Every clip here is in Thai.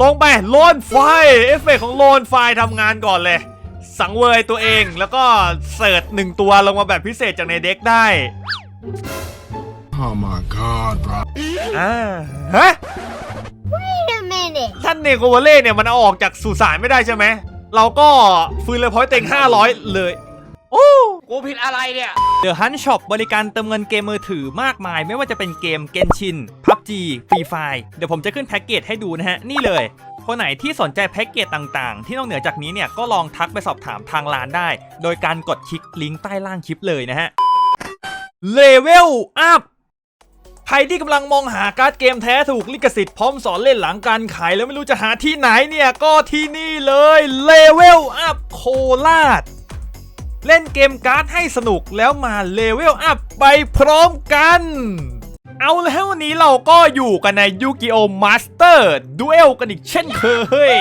ลงไปโลนไฟเอฟเฟกต์ของโลนไฟทำงานก่อนเลย สังเวยตัวเองแล้วก็เสิร์ชหนึ่งตัวลงมาแบบพิเศษจากในเด็กได้ Oh my god, bro. อ่าฮะ Wait a minute. ท่านเนโกวาเล่เนี่ยมันเอาออกจากสุสานไม่ได้ใช่ไหม เราก็ฟื้นเลยพอยต์เต็ง500 เลย โอ้ กูผิดอะไรเนี่ยเดอะฮันช็อปบริการเติมเงินเกมมือถือมากมาย ไม่ว่าจะเป็นเกมเกนชิน PUBG ฟรีไฟเดี๋ยวผมจะขึ้นแพ็กเกจให้ดูนะฮะ นี่เลย คนไหนที่สนใจแพ็กเกจต่างๆ ที่นอกเหนือจากนี้เนี่ย ก็ลองทักไปสอบถามทางร้านได้ โดยการกดคลิกลิงก์ใต้ล่างคลิปเลยนะฮะเลเวลอัพใครที่กำลังมองหาการ์ดเกมแท้ถูกลิขสิทธิ์พร้อมสอนเล่นหลังการขายแล้วไม่รู้จะหาที่ไหนเนี่ย ก็ที่นี่เลยเลเวลอัพโคราช เล่นเกมการ์ดให้สนุกแล้วมาเลเวลอัพไปพร้อมกัน เอาแล้ววันนี้เราก็อยู่กันในยูกิโอมาสเตอร์ดูเอลกันอีกเช่นเคย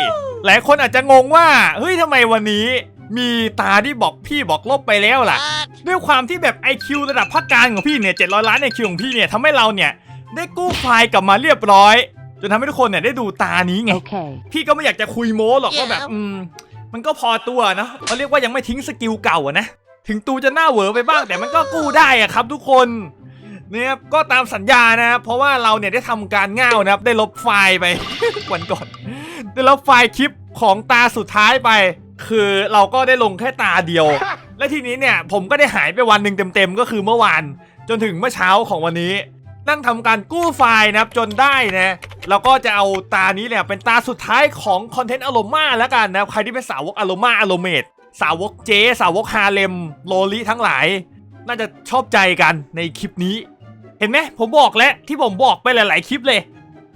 หลายคนอาจจะงงว่า เฮ้ยทำไมวันนี้ มีตาที่บอกพี่บอกลบไปแล้วล่ะ ด้วยความที่แบบ IQ ระดับภาคกลางของพี่เนี่ย700 ล้าน IQ ของพี่เนี่ยทำให้เราเนี่ยได้กู้ไฟล์กลับมาเรียบร้อย จนทำให้ทุกคนเนี่ยได้ดูตานี้ไง Okay. พี่ก็ไม่อยากจะคุยโม้หรอกว่าแบบอืม มันก็พอตัวเนอะเขาเรียกว่ายังไม่ทิ้งสกิลเก่าอะนะ ถึงตูจะหน้าเหวอไปบ้างแต่มันก็กู้ได้อะครับ ทุกคนเนี่ยก็ตามสัญญานะเพราะว่าเราเนี่ยได้ทำการง่าวนะครับ ได้ลบไฟล์ไปวันก่อน ได้ลบไฟล์คลิปของตาสุดท้ายไป คือเราก็ได้ลงแค่ตาเดียว และทีนี้เนี่ยผมก็ได้หายไปวันหนึ่งเต็มๆก็คือเมื่อวาน จนถึงเมื่อเช้าของวันนี้ นั่งทำการกู้ไฟล์นะครับจนได้นะแล้วก็จะเอาตานี้เนี่ยเป็นตาสุดท้ายของคอนเทนต์อารมาแล้วกันนะครับใครที่เป็นสาวกอารมาอารเมดสาวกเจ สาวกฮาเลมโลลิทั้งหลาย น่าจะชอบใจกันในคลิปนี้ เห็นไหมผมบอกแล้วที่ผมบอกไปหลาย ๆ คลิปเลย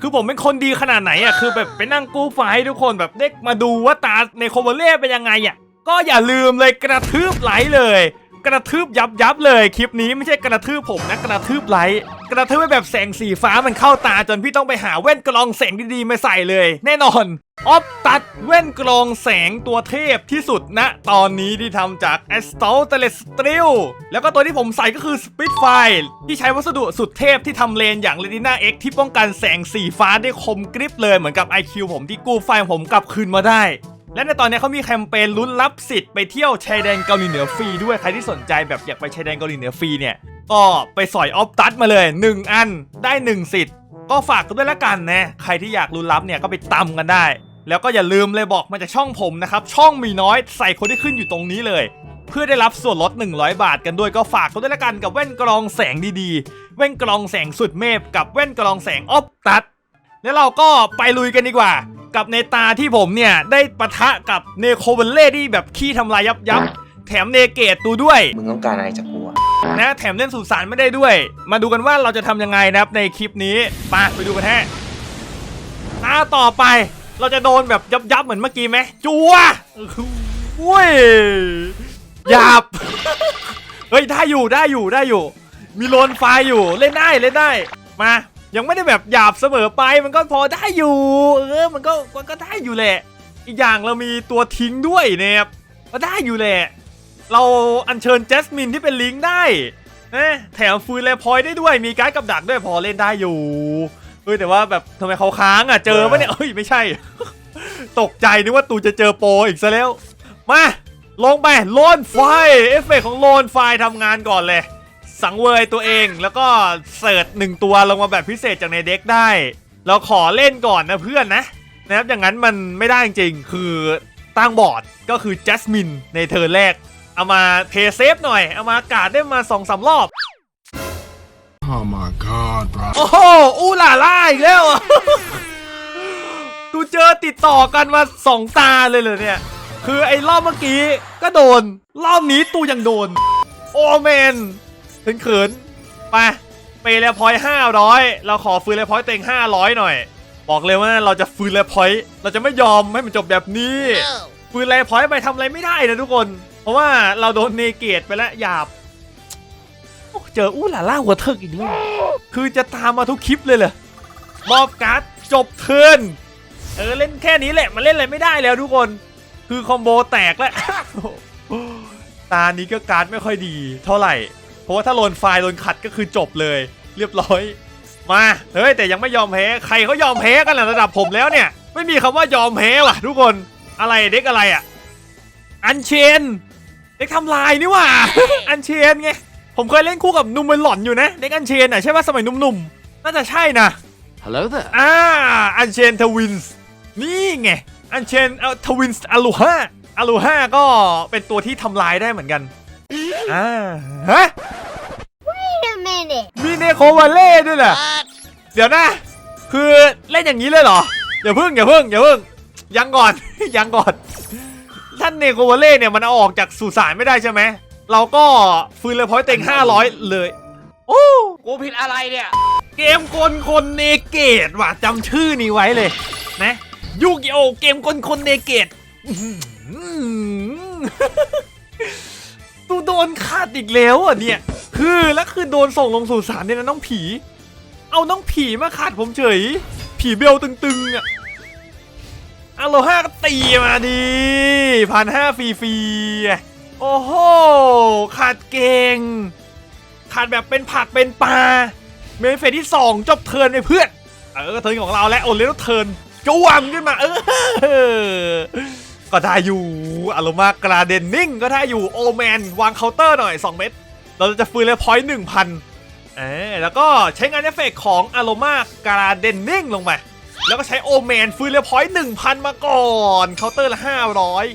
คือผมเป็นคนดีขนาดไหนอะคือแบบไปนั่งกู้ไฟล์ให้ทุกคนแบบได้มาดูว่าตาในโคเวเล่เป็นยังไงอะก็อย่าลืมเลยกระทืบไหลเลย กระทืบยับยับเลยคลิปนี้ไม่ใช่กระทืบผมนะกระทืบไลค์กระทืบแบบแสงสีฟ้ามันเข้าตาจนพี่ต้องไปหาแว่นกรองแสงดีๆมาใส่เลย แน่นอนออฟตัดแว่นกรองแสงตัวเทพที่สุดณตอนนี้ที่ทำจาก a s t a l t e l e s t r i l แล้วก็ตัวที่ผมใส่ก็คือ Spitfire ที่ใช้วัสดุสุดเทพที่ทำเลนอย่าง Retina X ที่ป้องกันแสงสีฟ้าได้คมกริบเลยเหมือนกับ IQ ผมที่กู้ไฟล์ผมกลับคืนมาได้ และในตอนนี้เขามีแคมเปญลุ้นรับสิทธิ์ไปเที่ยวชายแดนเกาหลีเหนือฟรีด้วยใครที่สนใจแบบอยากไปชายแดนเกาหลีเหนือฟรีเนี่ยก็ไปสอยออฟตัดมาเลย 1 อันได้ 1 สิทธิ์ ก็ฝากกันด้วยละกันนะใครที่อยากลุ้นรับเนี่ยก็ไปตำกันได้ แล้วก็อย่าลืมเลยบอกมาจากช่องผมนะครับช่องมีน้อยใส่คนที่ขึ้นอยู่ตรงนี้เลยเพื่อได้รับส่วนลด 100 บาทกันด้วยก็ฝากกันด้วยละกันกับแว่นกรองแสงดีๆ แว่นกรองแสงสุดเมพกับแว่นกรองแสงออฟตัด แล้วเราก็ไปลุยกันดีกว่า กับในตาที่ผมเนี่ย ได้ปะทะกับเนโคเวลเล่ที่แบบขี้ทำลายยับยับแถมเนเกตตูด้วย มึงต้องการอะไรจากกูอะนะแถมเล่นสุสานไม่ได้ด้วย มาดูกันว่าเราจะทำยังไงนะครับในคลิปนี้ไปไปดูกันแท้ตาต่อไป เราจะโดนแบบยับยับๆเหมือนเมื่อกี้ไหมจัวอุ้ยหยาบเฮ้ยได้อยู่ได้อยู่ได้อยู่ มีโลนไฟอยู่เล่นได้เล่นได้มา ยังไม่ได้แบบหยาบเสมอไปมันก็พอได้อยู่เออมันก็มันก็ได้อยู่แหละ อีกอย่างเรามีตัวทิ้งด้วยเนี่ยก็ได้อยู่แหละ เราอัญเชิญแจสมินที่เป็นลิงได้เอ๊ะแถมฟืนแลพอยได้ด้วยมีการ์กับดักด้วยพอเล่นได้อยู่เฮ้ยแต่ว่าแบบทำไมเขาค้างอะเจอปะเนี่ยเฮ้ยไม่ใช่ ตกใจนึกว่าตูจะเจอโปรอีกซะแล้ว มาลงไปโลนไฟเอฟเฟกต์ของโลนไฟทำงานก่อนเลย สังเวยตัวเอง แล้วก็เสิร์ชหนึ่งตัวลงมาแบบพิเศษจากในเด็กได้ เราขอเล่นก่อนนะเพื่อนนะนะครับอย่างนั้นมันไม่ได้จริงๆคือตั้งบอร์ดก็คือจัสมินในเทิร์นแรก เอามาเพย์เซฟหน่อย เอามากาดได้มาสองสามรอบ Oh my god, bro. โอ้โหอู้หล่าล่าอีกแล้วอะกูเจอติดต่อกันมาสองตาเลยเหรอเนี่ย คือไอ้รอบเมื่อกี้ก็โดน รอบนี้ตูยังโดน โอเมน ถึงเขินๆไปเปย์แล้วพอยห้าร้อยเราขอฟื้นแล้วพอยเต็งห้าร้อยหน่อย บอกเลยว่าเราจะฟื้นแล้วพอยเราจะไม่ยอมให้มันจบแบบนี้ฟื้นแล้วพอยไปทำอะไรไม่ได้นะทุกคน เพราะว่าเราโดนเนเกตไปแล้วหยาบโอ้เจออู้หล่าล่าหัวเถิกอีกแล้วคือจะตามมาทุกคลิปเลยเหรอมอบการ์ดจบเทิร์นเออเล่นแค่นี้แหละมันเล่นอะไรไม่ได้แล้วทุกคน คือคอมโบแตกแล้วตานี้ก็การ์ดไม่ค่อยดี เท่าไหร่ เพราะว่าถ้าโดนไฟล์โดนขัดก็คือจบเลย เรียบร้อย มาเฮ้ยแต่ยังไม่ยอมแพ้ใครเขายอมแพ้กันล่ะระดับผมแล้วเนี่ยไม่มีคำว่ายอมแพ้ว่ะ ทุกคนอะไรเด็กอะไรอะ อันเชนเด็กทำลายนี่หว่าอันเชนไงผมเคยเล่นคู่กับนุ่มเมลหล่อนอยู่นะเด็กอันเชนอะใช่ป่ะสมัยหนุ่มๆน่าจะใช่นะ Hello there. อ่าอันเชนทวินส์นี่ไงอันเชนเอ่อทวินส์อลูฮาอลูฮาก็เป็นตัวที่ทำลายได้เหมือนกัน อ่าฮะ Wait a minute. มีเนโควัลเล่ด้วยเหรอเดี๋ยวนะ คือเล่นอย่างนี้เลยเหรอ อย่าเพิ่งอย่าเพิ่งอย่าเพิ่ง ยังก่อน ยังก่อน ท่านเนโควัลเล่เนี่ยมันเอาออกจากสุสานไม่ได้ใช่ไหม เราก็ฟื้นเลยพอยต์เต็ง500 เลย โอ้ กูผิดอะไรเนี่ยเกมกลคนเนเกตว่ะจำชื่อนี้ไว้เลย นะยูกิโอเกมกลคนเนเกตอื้อหือ ตูโดนขาดอีกแล้วอะเนี่ย คือแล้วคือโดนส่งลงสู่ศาลเนี่ยนะน้องผี เอาน้องผีมาขาดผมเฉย ผีเบลตึงๆอะอโลห้าก็ตีมาดีพันห้าฟรีๆโอ้โหขาดเก่ง ขาดแบบเป็นผักเป็นปลาเมนเฟสที่2จบเทิร์นไปเพื่อน เออเทิร์นของเราและโอเลนเทิร์นจวมขึ้นมาเออ ก็ได้อยู่อารมากราเดนนิ่งก็ได้อยู่โอแมนวางเคาน์เตอร์หน่อย 2 เม็ดเราจะฟื้นเลยพอยต์หนึ่งพันเออแล้วก็ใช้งานเอฟเฟกต์ของอารมากราเดนนิ่งลงไปแล้วก็ใช้โอแมนฟื้นเลยพอยต์หนึ่งพันมาก่อนเคาน์เตอร์ละห้าร้อย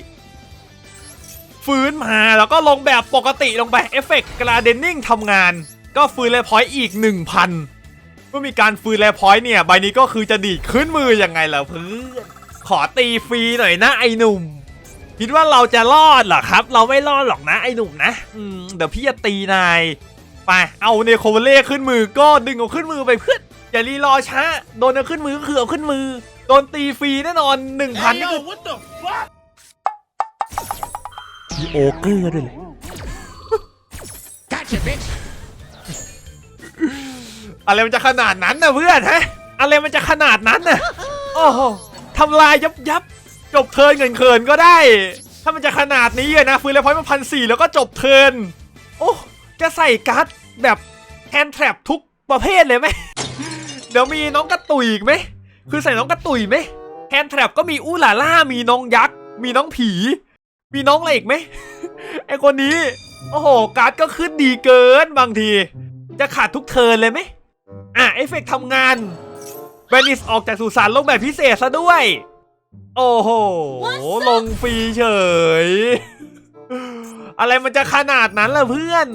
ฟื้นมาแล้วก็ลงแบบปกติลงไปเอฟเฟกต์กราเดนนิ่งทำงาน ก็ฟื้นเลยพอยต์อีก 1,000เมื่อมีการฟื้นเลยพอยต์เนี่ย ใบนี้ก็คือจะดีขึ้นมือยังไงล่ะเพื่อน ขอตีฟรีหน่อยนะไอ้หนุ่ม คิดว่าเราจะรอดเหรอครับ เราไม่รอดหรอกนะไอ้หนุ่มนะอืมเดี๋ยวพี่จะตีนายไปเอาเนโคเวเล่ขึ้นมือก็ดึงเอาขึ้นมือไปเพื่อนอย่ารีรอช้าโดนเอาขึ้นมือก็คือเอาขึ้นมือโดนตีฟรีแน่นอน1,000นี่คือ what the fuck? มีโอเกอร์ด้วยเลย Gotcha, bitch. อะไรมันจะขนาดนั้นนะเพื่อนฮะอะไรมันจะขนาดนั้นน่ะโอ้โห ทำลายยับยับจบเทินเงินเขินก็ได้ ถ้ามันจะขนาดนี้นะฟื้นแล้วพอยมาพันสี่แล้วก็จบเทินโอ้จะใส่การ์ดแบบแฮนแทรปทุกประเภทเลยไหม เดี๋ยวมีน้องกระตุยอีกไหม คือใส่น้องกระตุยไหมแฮนแทรปก็มีอู้หลาล่า มีน้องยักษ์ มีน้องผี มีน้องอะไรอีกไหมไอคนนี้ โอ้โห การ์ดก็ขึ้นดีเกินบางที จะขาดทุกเทินเลยไหมอะเอฟเฟกต์ทำงาน เบนิสออกจากสุสานลงแบบพิเศษซะด้วย โอ้โห ลงฟรีเฉย อะไรมันจะขนาดนั้นล่ะเพื่อน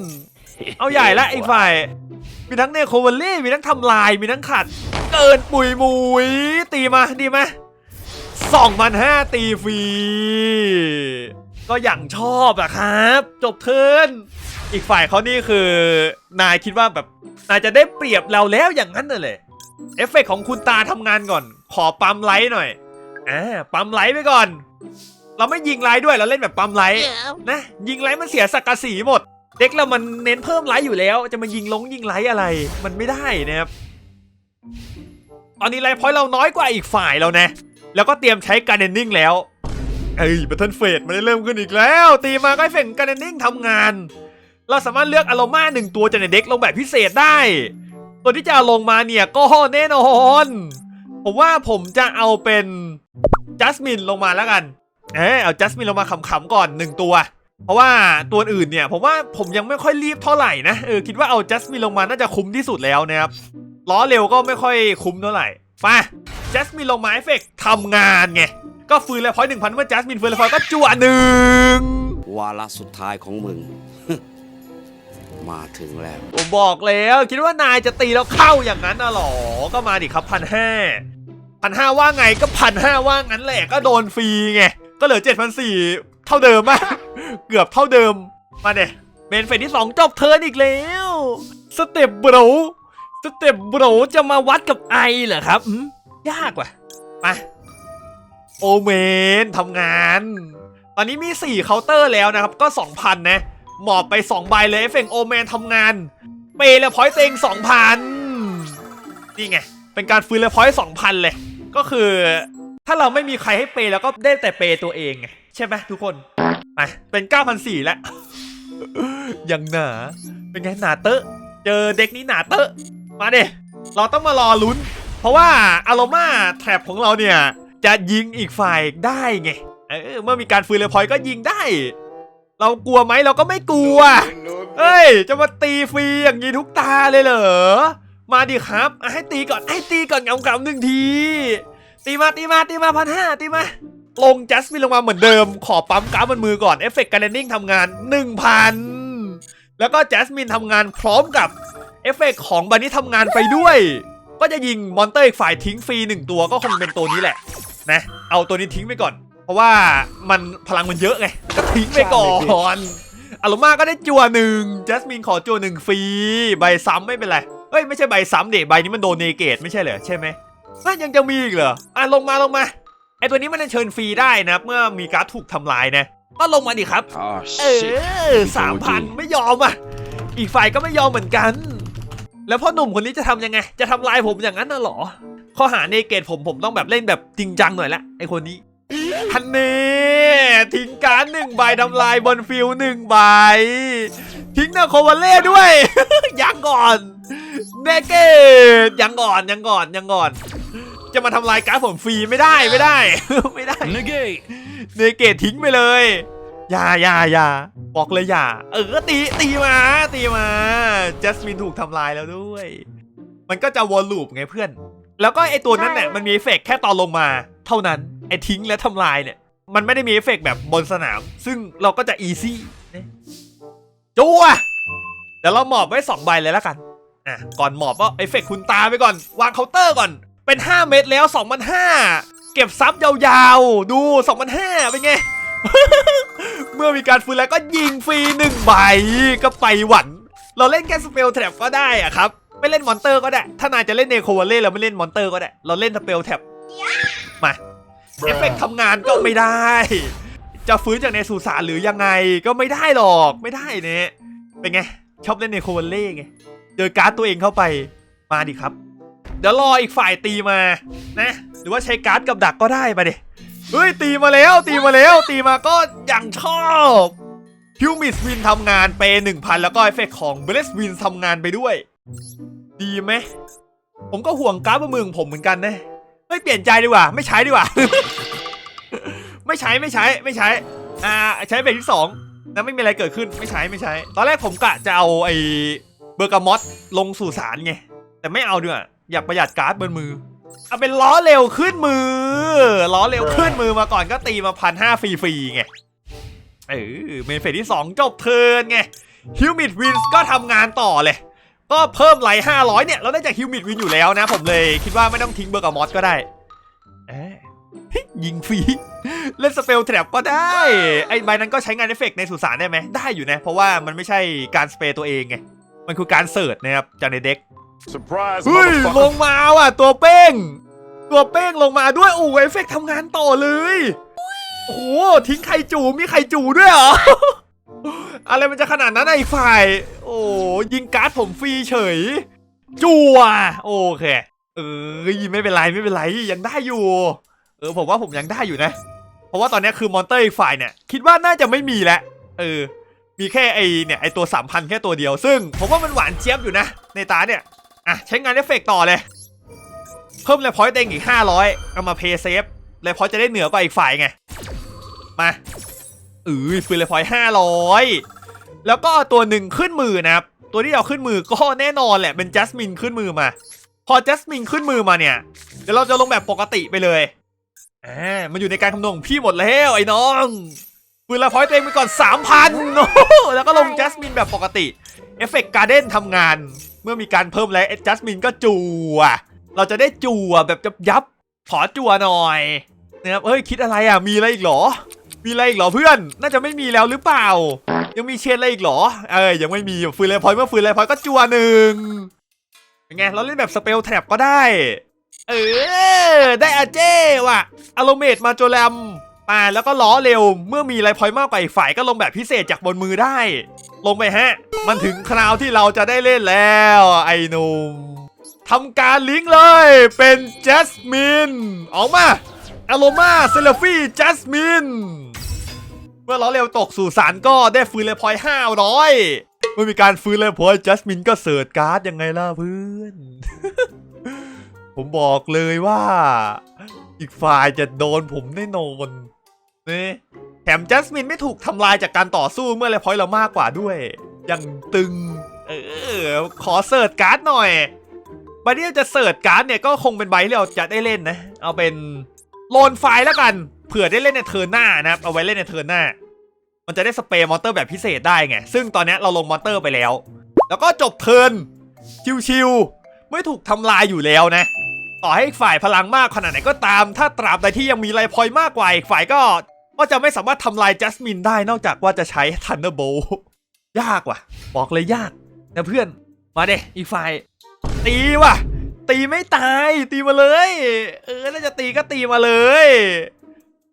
เอาใหญ่ละอีกฝ่าย มีทั้งเนโควัลลี่มีทั้งทำลายมีทั้งขัด เกินปุยมุยตีมาดีไหมสองพันห้าตีฟรี ก็อย่างชอบอะครับ จบเทิร์นอีกฝ่ายเขานี่คือ นายคิดว่าแบบนายจะได้เปรียบเราแล้วอย่างนั้นน่ะเลย เอฟเฟกต์ของคุณตาทำงานก่อน ขอปั๊มไลท์หน่อยอ่าปั๊มไลท์ไปก่อน เราไม่ยิงไลท์ด้วยเราเล่นแบบปั๊มไลท์นะ ยิงไลท์มันเสียสักกะสีหมด เด็กเรามันเน้นเพิ่มไลท์อยู่แล้ว จะมายิงลงยิงไลท์อะไร มันไม่ได้นะครับตอนนี้ไลท์พอยต์เราน้อยกว่าอีกฝ่ายแล้วนะแล้วก็เตรียมใช้การเดนนิ่งแล้วเอ้ยบัตเทิลเฟสมันได้เริ่มขึ้นอีกแล้ว ตีมาก็ให้เฟกการเดนนิ่งทำงาน เราสามารถเลือกอารมาหนึ่งตัวจากในเด็กลงแบบพิเศษได้ ตัวที่จะลงมาเนี่ยก็แน่นอนผมว่าผมจะเอาเป็นจัสมินลงมาแล้วกัน เออเอาจัสมินลงมาขำๆก่อนหนึ่งตัว เพราะว่าตัวอื่นเนี่ยผมว่าผมยังไม่ค่อยรีบเท่าไหร่นะเออคิดว่าเอาจัสมินลงมาน่าจะคุ้มที่สุดแล้วนะครับล้อเร็วก็ไม่ค่อยคุ้มเท่าไหร่มาจัสมินลงมาเอฟเฟกต์ทำงานไงก็ฟื้นแล้วพอยหนึ่งพันเมื่อจัสมินฟื้นแล้วพอยก็จั่วหนึ่งวาระสุดท้ายของมึง มาถึงแล้ว ผมบอกแล้วคิดว่านายจะตีแล้วเข้าอย่างนั้นน่ะหรอ ก็มาดิครับพันห้าพันห้าว่าไงก็พันห้าว่างั้นแหละก็โดนฟรีไง ก็เหลือเจ็ดพันสี่เท่าเดิมอะเกือบเท่าเดิม มาเนี่ยเมนเฟสที่สองจบเทิร์นอีกแล้ว สเต็ปบรสเต็ปบรจะมาวัดกับไอเหรอครับยากว่ะมาโอเมนทำงาน ตอนนี้มี 4 เคาน์เตอร์แล้วนะครับ ก็ 2,000 นะ หมอบไป2ใบเลยเอฟเฟกต์โอแมนทำงานเปย์แล้วพอยต์เต็ง2,000นี่ไง เป็นการฟื้นแล้วพอยต์2,000 เลย ก็คือ ถ้าเราไม่มีใครให้เปย์แล้วก็ได้แต่เปย์ตัวเองไงใช่ไหมทุกคนไปเป็น 9,400 แล้ว ยังหนา เป็นไงหนาเตอะเจอเด็กนี้หนาเตอะมาเดเราต้องมารอลุ้น เพราะว่าอารมาแทบของเราเนี่ย จะยิงอีกฝ่ายได้ไงเออเมื่อมีการฟื้นเลยพอยก็ยิงได้ เรากลัวไหมเราก็ไม่กลัวเอ้ย จะมาตีฟรีอย่างนี้ทุกตาเลยเหรอ มาดิครับให้ตีก่อนให้ตีก่อนเงำๆหนึ่งที ตีมาตีมาตีมาพันห้าตีมา ลงจัสมินลงมาเหมือนเดิม ขอปั๊มกราฟบนมือก่อนเอฟเฟกต์การเรนนิ่งทำงาน 1,000 แล้วก็จัสมินทำงานพร้อมกับเอฟเฟกต์ของบันนี้ทำงานไปด้วย ก็จะยิงมอนเตอร์อีกฝ่ายทิ้งฟรีหนึ่งตัวก็คงเป็นตัวนี้แหละนะเอาตัวนี้ทิ้งไปก่อน เพราะว่ามันพลังมันเยอะไงก็ ทิ้งไปก่อนอารมาก็ได้จัวหนึ่งจัสมินขอจัวหนึ่งฟรี ใบซ้ำไม่เป็นไรเฮ้ยไม่ใช่ใบซ้ำเดใบนี้มันโดนเนเกตไม่ใช่เหรอใช่ไหมอะยังจะมีอีกเหรอ อะลงมาลงมา ไอตัวนี้มันเชิญฟรีได้นะเมื่อมีการ์ดถูกทำลายนะก็ลงมาดิครับ Oh เอ shit. อสามพันไม่ยอมอะ อีกฝ่ายก็ไม่ยอมเหมือนกัน แล้วพ่อหนุ่มคนนี้จะทำยังไง จะทำลายผมอย่างนั้นน่ะเหรอ ข้อหาเนเกตผมผมต้องแบบเล่นแบบจริงจังหน่อยละไอคนนี้ทันเน่ ทิ้งการ์ดหนึ่งใบทำลายบนฟิลหนึ่งใบ ทิ้งนาโควาเล่ด้วย ยังก่อนเนเกตยังก่อนยังก่อนยังก่อน จะมาทำลายการ์ดผมฟรีไม่ได้ไม่ได้ ไม่ได้ Negate. เนเกตทิ้งไปเลยอย่าอย่าอย่าบอกเลยอย่า เออตีตีมาตีมาจัสมินถูกทำลายแล้วด้วย มันก็จะวนลูปไงเพื่อน แล้วก็ไอตัวนั้นเนี่ยมันมีเอฟเฟกต์แค่ตอนลงมา เท่านั้นไอทิ้งและทำลายเนี่ย มันไม่ได้มีเอฟเฟกต์แบบบนสนาม ซึ่งเราก็จะอีซี่จัวเดี๋ยวเราหมอบไว้สองใบเลยแล้วกันอะก่อนหมอบก็เอฟเฟกต์คุณตาไปก่อน วางเคาน์เตอร์ก่อน เป็น 5 เม็ดแล้ว2,500เก็บซับยาวๆ ดู2,500เป็นไง เมื่อมีการฟื้นแล้วก็ยิงฟรีหนึ่งใบก็ไปหวัน เราเล่นแค่สเปลแทร็บก็ได้อะครับ ไม่เล่นมอนเตอร์ก็ได้ ถ้านายจะเล่นเนโควเล่เราไม่เล่นมอนเตอร์ก็ได้ เราเล่นสเปลแทร็บมา เอฟเฟกต์ทำงานก็ไม่ได้ จะฟื้นจากในสุสานหรือยังไงก็ไม่ได้หรอกไม่ได้เนี่ยเป็นไง ชอบเล่นเนโควเล่ไงเจอการ์ดตัวเองเข้าไปมาดิครับ เดี๋ยวรออีกฝ่ายตีมานะ หรือว่าใช้การ์ดกับดักก็ได้มาดิเฮ้ยตีมาแล้วตีมาแล้วตีมาก็อย่างชอบฮิวมิสวินทำงานเปหนึ่งพันแล้วก็เอฟเฟกต์ของเบลสวินทำงานไปด้วย ดีไหมผมก็ห่วงการ์ดบนมือของผมเหมือนกันนะ ไม่เปลี่ยนใจดีกว่า ไม่ใช้ดีกว่า ไม่ใช้ไม่ใช้ไม่ใช้ อ่าใช้แบบที่สองนะไม่มีอะไรเกิดขึ้นไม่ใช้ไม่ใช้ ตอนแรกผมกะจะเอาไอ้เบอร์กามอสลงสู่สารไงแต่ไม่เอาดีกว่าอยากประหยัดการ์ดบนมือเอาเป็นล้อเร็วขึ้นมือล้อเร็วขึ้นมือมาก่อนก็ตีมาพันห้าฟรีๆไงเออเมนเฟสที่ 2 จบเทินไงฮิวมิดวินส์ก็ทำงานต่อเลย ก็เพิ่มไหล500 เนี่ย เราได้จากฮิวมิดวินอยู่แล้วนะ ผมเลยคิดว่าไม่ต้องทิ้งเบอร์กามอสก็ได้เอ๊ะยิงฟรี เล่นสเปลแทร็บก็ได้ ไอ้ใบนั้นก็ใช้งานเอฟเฟกต์ในสุสานได้ไหมได้อยู่นะ เพราะว่ามันไม่ใช่การสเปรย์ตัวเองไง มันคือการเสิร์ชนะครับจากในเด็ก Surprise, เฮ้ยล motherfucker. งมาว่ะตัวเป้ง ตัวเป้งลงมาด้วยโอ้เอฟเฟกต์ทำงานต่อเลย โอ้โหทิ้งไข่จูมีไข่จูด้วยเหรอ อะไรมันจะขนาดนั้นอะอีกฝ่าย โอ้ยิงการ์ดผมฟรีเฉย จั่วโอเค เออไม่เป็นไรไม่เป็นไรยังได้อยู่ เออผมว่าผมยังได้อยู่นะ เพราะว่าตอนนี้คือมอนเตอร์อีกฝ่ายเนี่ย คิดว่าน่าจะไม่มีแล้วเออ มีแค่ไอเนี่ยไอตัวสามพันแค่ตัวเดียว ซึ่งผมว่ามันหวานเจี๊ยบอยู่นะ ในตาเนี่ยอะใช้งานเอฟเฟกต์ต่อเลย เพิ่มเลยพอยต์เต็งอีก500เอามาเพย์เซฟเลยพอยต์จะได้เหนือกว่าอีกฝ่ายไง มา เออฟืนเลยพอยต์500แล้วก็ตัวหนึ่งขึ้นมือนะครับ ตัวที่เอาขึ้นมือก็แน่นอนแหละเป็นจัสมินขึ้นมือมา พอจัสมินขึ้นมือมาเนี่ย เดี๋ยวเราจะลงแบบปกติไปเลยอ่ามันอยู่ในการคำนวณพี่หมดแล้วไอ้น้องฟืนละพอยต์เต็งไปก่อน3,000โอ้โหแล้วก็ลงจัสมินแบบปกติเอฟเฟกต์การ์เด้นทำงาน เมื่อมีการเพิ่มแล้วจัสมินก็จัวเราจะได้จัวแบบยับยับขอจัวหน่อยนะครับเฮ้ยคิดอะไรอะมีอะไรอีกเหรอ มีอะไรอีกเหรอเพื่อน น่าจะไม่มีแล้วหรือเปล่า ยังมีเชนอะไรอีกเหรอ เอ้ยยังไม่มีฟืนเลยพอยเมื่อฟืนเลยพอยก็จัวหนึ่งเป็นไงเราเล่นแบบสเปลแท็บก็ได้ เออ ได้อาเจ้ว่ะอารเมตมาโจแรมมาแล้วก็ล้อเร็ว เมื่อมีไลฟ์พอยมากกว่าอีกฝ่ายก็ลงแบบพิเศษจากบนมือได้ ลงไปฮะ มันถึงคราวที่เราจะได้เล่นแล้ว ไอ้นุ่มทำการลิงก์เลย เป็นแจสมินออกมาอโรมาเซลฟี่แจสมิน เมื่อล้อเร็วตกสู่สารก็ได้ฟื้นเลยพอยห้าร้อยเมื่อมีการฟื้นเลยพอยแจสมินก็เสิร์ชการ์ดยังไงล่ะเพื่อน ผมบอกเลยว่า อีกฝ่ายจะโดนผมแน่นอนนี่แถมจัสมินไม่ถูกทำลายจากการต่อสู้เมื่อไรพอยเรามากกว่าด้วยยังตึง เออ ขอเสิร์ชการ์ดหน่อยใบที่จะเสิร์ชการ์ดเนี่ยก็คงเป็นใบที่เราจะได้เล่นนะ เอาเป็นโลนไฟล์แล้วกัน เผื่อได้เล่นในเทิร์นหน้านะครับเอาไว้เล่นในเทิร์นหน้า มันจะได้สเปรย์มอนเตอร์แบบพิเศษได้ไง ซึ่งตอนนี้เราลงมอนเตอร์ไปแล้ว แล้วก็จบเทิร์นชิวๆไม่ถูกทำลายอยู่แล้วนะ ต่อให้อีกฝ่ายพลังมากขนาดไหนก็ตาม ถ้าตราบใดที่ยังมีไลพอยมากกว่าอีกฝ่ายก็ก็จะไม่สามารถทำลายจัสมินได้นอกจากว่าจะใช้ทันเดอร์โบยากว่ะ บอกเลยยากนะเพื่อนมาเด้อีกฝ่าย ตีว่ะ ตีไม่ตาย ตีมาเลย เออน่าจะตีก็ตีมาเลย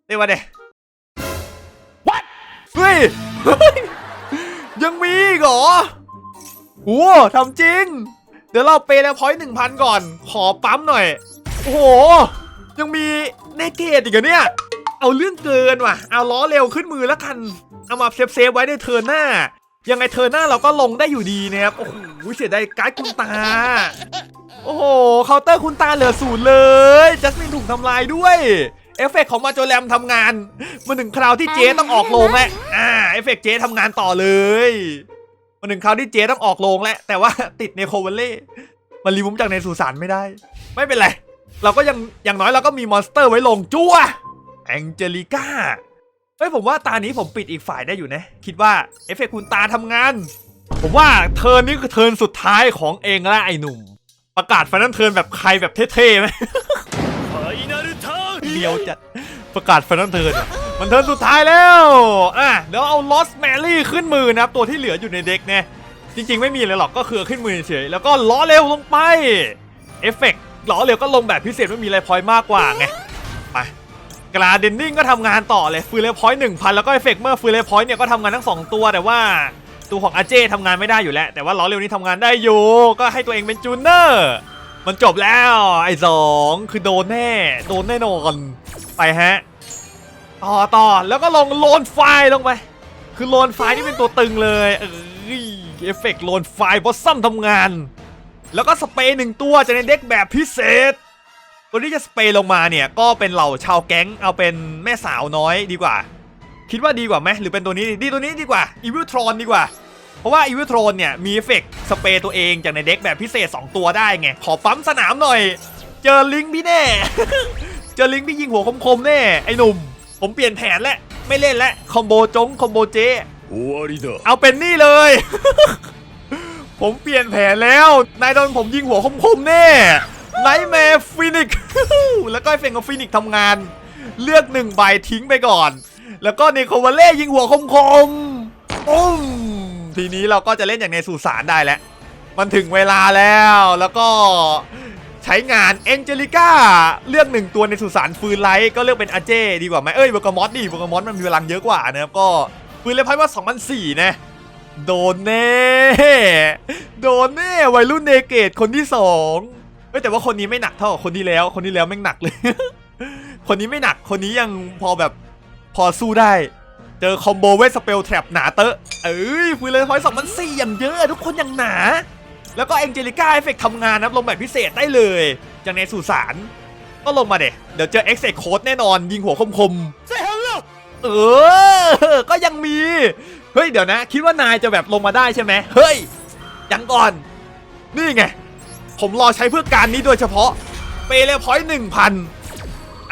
ตีมาเด้ What เฮ้ยเฮ้ย ยังมีอีกเหรอโอ้ทำจริง เดี๋ยวเราเปย์แล้วพอยต์หนึ่งพันก่อน ขอปั๊มหน่อย โอ้โห ยังมีเนเกตอีกเหรอเนี่ย เอาเรื่องเกินว่ะ เอาล้อเร็วขึ้นมือแล้วกัน เอามาเซฟเซฟๆไว้ในเทิร์นหน้า ยังไงเทิร์นหน้าเราก็ลงได้อยู่ดีนะครับ โอ้โห เสียดายการ์ดคุณตา โอ้โห เคาน์เตอร์คุณตาเหลือศูนย์เลย จัสมินถูกทำลายด้วย เอฟเฟกต์ของมาโจแรมทำงานมาถึงคราวที่เจต้องออกโรงแล้วอ่าเอฟเฟกต์เจทำงานต่อเลยมาถึงคราวที่เจต้องออกโรงแล้วแต่ว่าติดในโคเวลเล่มันรีมุมจากในสุสานไม่ได้ ไม่เป็นไร เราก็ยังอย่างน้อยเราก็มีมอนสเตอร์ไว้ลงจั่วแองเจลิก้าเฮ้ยผมว่าตานี้ผมปิดอีกฝ่ายได้อยู่นะ คิดว่าเอฟเฟกต์คุณตาทำงาน ผมว่าเทิร์นนี้คือเทิร์นสุดท้ายของเองและไอ้หนุ่ม ประกาศฟันนันเทิร์นแบบใครแบบเท่ๆไหม เดียวจัดประกาศฟันนันเทิร์นมันเทิร์นสุดท้ายแล้วอะเดี๋ยวเอาลอสแมรี่ขึ้นมือนะครับตัวที่เหลืออยู่ในเด็กเนี่ยจริง ๆ ไม่มีเลยหรอกก็คือขึ้นมือเฉยแล้วก็ล้อเร็วลงไปเอฟเฟกต์ล้อเร็วก็ลงแบบพิเศษไม่มีอะไรพอยมากกว่าไงไปกราเดนนิ่งก็ทำงานต่อเลยฟืนเลพอยต์หนึ่งพันแล้วก็เอฟเฟกต์เมื่อฟืนเลพอยต์เนี่ยก็ทำงานทั้งสองตัวแต่ว่าตัวของอาเจทำงานไม่ได้อยู่แล้ว แต่ว่าล้อเร็วนี้ทำงานได้อยู่ ก็ให้ตัวเองเป็นจูเนอร์ มันจบแล้วไอ้สองคือโดนแน่ โดนแน่นอนไปฮะต่อต่อแล้วก็ลงโลนไฟลงไป คือโลนไฟล์นี่เป็นตัวตึงเลยเอ้ยเอฟเฟกต์โลนไฟบอสซัมทำงาน แล้วก็สเปย์หนึ่งตัวจะในเด็กแบบพิเศษตัวที่จะสเปย์ลงมาเนี่ยก็เป็นเหล่าชาวแก๊งเอาเป็นแม่สาวน้อยดีกว่า คิดว่าดีกว่าไหมหรือเป็นตัวนี้ดีตัวนี้ดีกว่าอีวิลทรอนดีกว่า เพราะว่าอีวิโทรนเนี่ยมีเอฟเฟกสเปรย์ตัวเองจากในเด็กแบบพิเศษ 2 ตัวได้ไง ขอปั๊มสนามหน่อย เจอลิงพี่แน่ เจอลิงพี่ยิงหัวคมๆแน่ไอ้หนุ่ม ผมเปลี่ยนแผนแล้วไม่เล่นแล้วคอมโบจงคอมโบเจเอาเป็นนี่เลย ผมเปลี่ยนแผนแล้วนายโดนผมยิงหัวคมๆแน่ไนท์แมร์ฟินิกแล้วก็เฟงกับฟินิกทำงาน เลือกหนึ่งใบทิ้งไปก่อน แล้วก็เนโคเวเล่ยิงหัวคมๆปุ้ม ทีนี้เราก็จะเล่นอย่างในสุสานได้แล้ว มันถึงเวลาแล้วแล้วก็ใช้งานเอ็นเจลิก้าเลือกหนึ่งตัวในสุสานฟืนไลท์ก็เลือกเป็นอาเจดีกว่าไหมเอ้ยเบอร์กมอสดิเบอร์กมอสมันมีพลังเยอะกว่านะครับก็ฟืนเลยพัดว่า2004นะโดนแน่โดนแน่วัยรุ่นเนเกตคนที่สองเอ้แต่ว่าคนนี้ไม่หนักเท่าคนที่แล้ว คนที่แล้วแม่งหนักเลย คนนี้ไม่หนักคนนี้ยังพอแบบพอสู้ได้ เจอคอมโบเวทสเปลแทรปหนาเตอะเอ้ยฟืนเลยพอยสองพันสี่อย่างเยอะทุกคนอย่างหนา แล้วก็เอ็นเจลิก้าเอฟเฟกทำงานนะลงแบบพิเศษได้เลยจากในสุสานก็ลงมาเดะเดี๋ยวเจอเอ็กเซโคดแน่นอน ยิงหัวคมๆเออ ก็ยังมี เฮ้ย เดี๋ยวนะ คิดว่านายจะแบบลงมาได้ใช่ไหมเฮ้ย ยังก่อน นี่ไง ผมรอใช้เพื่อการนี้โดยเฉพาะ เปเลพอยต์หนึ่งพัน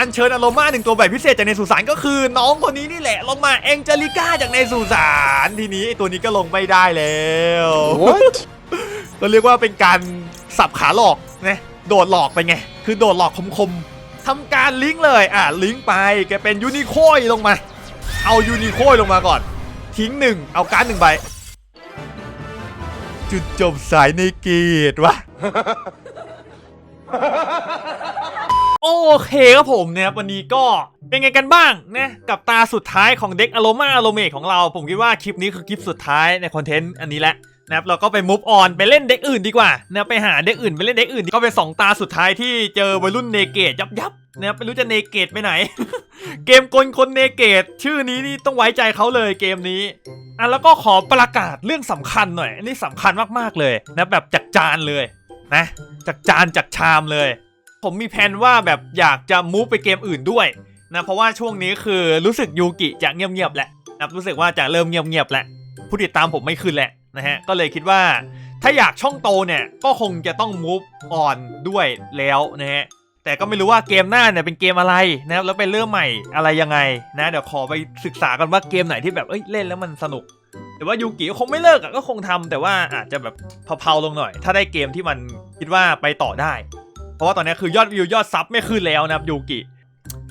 อันเชิญอโรมาหนึ่งตัวแบบพิเศษจากในสุสานก็คือ น้องคนนี้นี่แหละ ลงมาเองเจลิก้าจากในสุสานทีนี้ไอ้ตัวนี้ก็ลงไม่ได้แล้ว What ก็เรียกว่าเป็นการสับขาหลอกนะโดดหลอกไปไง คือโดดหลอกคมๆทำการลิงก์เลยอะลิงก์ไปแกเป็นยูนิโคยลงมา เอายูนิโคยลงมาก่อน ทิ้งหนึ่งเอาการ์ดหนึ่งใบจุดจบสายในเกตวะ โอเคครับผมเนี่ยวันนี้ก็เป็นไงกันบ้างนะกับตาสุดท้ายของเด็กอโ o มาอโ o เมของเรา ผมคิดว่าคลิปนี้คือคลิปสุดท้ายในคอนเทนต์อันนี้แหละนะครับเราก็ไปมูฟออนไปเล่นเด็กอื่นดีกว่านะไปหาเด็กอื่นไปเล่นเด็กอื่นก็เป็นสองตาสุดท้ายที่เจอวัยรุ่นเนเกตยับยับนะครับไม่รู้จะเนเกตไปไหน เกมกลคนเนเกตชื่อนี้นี่ต้องไว้ใจเขาเลยเกมนี้อะแล้วก็ขอประกาศเรื่องสำคัญหน่อยอันนี้สำคัญมากๆเลยนะแบบจัดจานเลยนะจัดจานจัดชามเลย ผมมีแผนว่าแบบอยากจะมูฟไปเกมอื่นด้วยนะเพราะว่าช่วงนี้คือรู้สึกยูกิจะเงียบๆแหละนะรู้สึกว่าจะเริ่มเงียบๆแหล้วผู้ติดตามผมไม่ขึ้นแหละนะฮะก็เลยคิดว่า ถ้าอยากช่องโตเนี่ยก็คงจะต้องมูฟออนด้วยแล้วนะฮะแต่ก็ไม่รู้ว่าเกมหน้าเนี่ยเป็นเกมอะไรนะครับแล้วเป็นเรื่องใหม่อะไรยังไงนะ เดี๋ยวขอไปศึกษากันว่าเกมไหนที่แบบเอ้ยเล่นแล้วมันสนุก แต่ว่ายูกิก็คงไม่เลิกอะก็คงทำแต่ว่าอาจจะแบบเผาๆลงหน่อย ถ้าได้เกมที่มันคิดว่าไปต่อได้ เพราะว่าตอนนี้คือยอดวิวยอดซับไม่ขึ้นแล้วนะครับยูกิ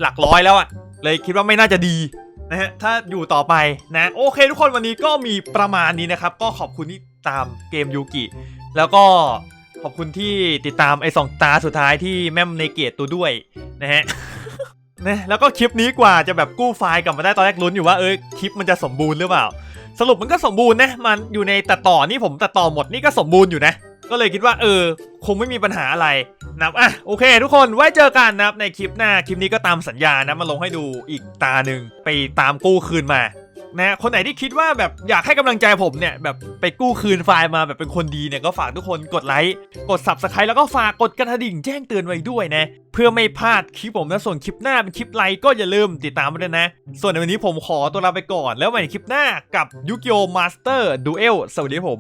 หลักร้อยแล้วอะเลยคิดว่าไม่น่าจะดีนะฮะถ้าอยู่ต่อไปนะโอเคทุกคนวันนี้ก็มีประมาณนี้นะครับ ก็ขอบคุณที่ตามเกมยูกิแล้วก็ขอบคุณที่ติดตามไอ้สองตาสุดท้ายที่แม่มในเกตตัวด้วยนะฮะนะแล้วก็คลิปนี้กว่าจะแบบกู้ไฟล์กลับมาได้ตอนแรกลุ้นอยู่ว่าเออคลิปมันจะสมบูรณ์หรือเปล่า สรุปมันก็สมบูรณ์นะมันอยู่ในตัดต่อนี่ผมตัดต่อหมดนี่ก็สมบูรณ์อยู่นะ ก็เลยคิดว่าเออ คงไม่มีปัญหาอะไรนะอะโอเค ทุกคนไว้เจอกันนะครับในคลิปหน้าคลิปนี้ก็ตามสัญญานะมาลงให้ดูอีกตาหนึ่งไปตามกู้คืนมานะคนไหนที่คิดว่าแบบอยากให้กำลังใจผมเนี่ยแบบไปกู้คืนไฟล์มาแบบเป็นคนดีเนี่ยก็ฝากทุกคนกดไลค์กด subscribe แล้วก็ฝากกดกระดิ่งแจ้งเตือนไว้ด้วยนะ เพื่อไม่พลาดคลิปผมนะส่วนคลิปหน้าเป็นคลิปไลค์ก็อย่าลืมติดตามมาด้วยนะ ส่วนในวันนี้ผมขอตัวลาไปก่อน แล้วไว้ในคลิปหน้ากับยุกิโอมาสเตอร์ดูเอลสวัสดีครับผม